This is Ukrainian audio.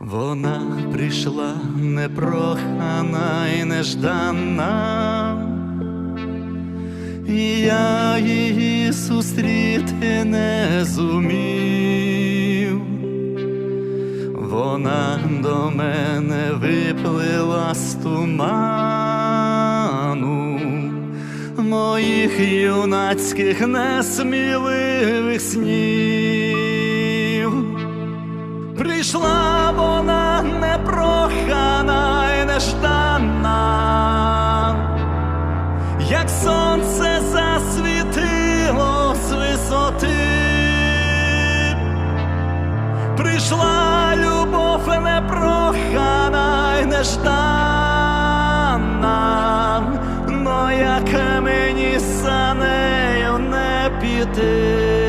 Вона прийшла непрохана і неждана, і я її зустріти не зумів. Вона до мене виплила з туману моїх юнацьких несміливих снів. Прийшла як сонце засвітило з висоти, прийшла любов непрохана й неждана, но як мені за нею не піти.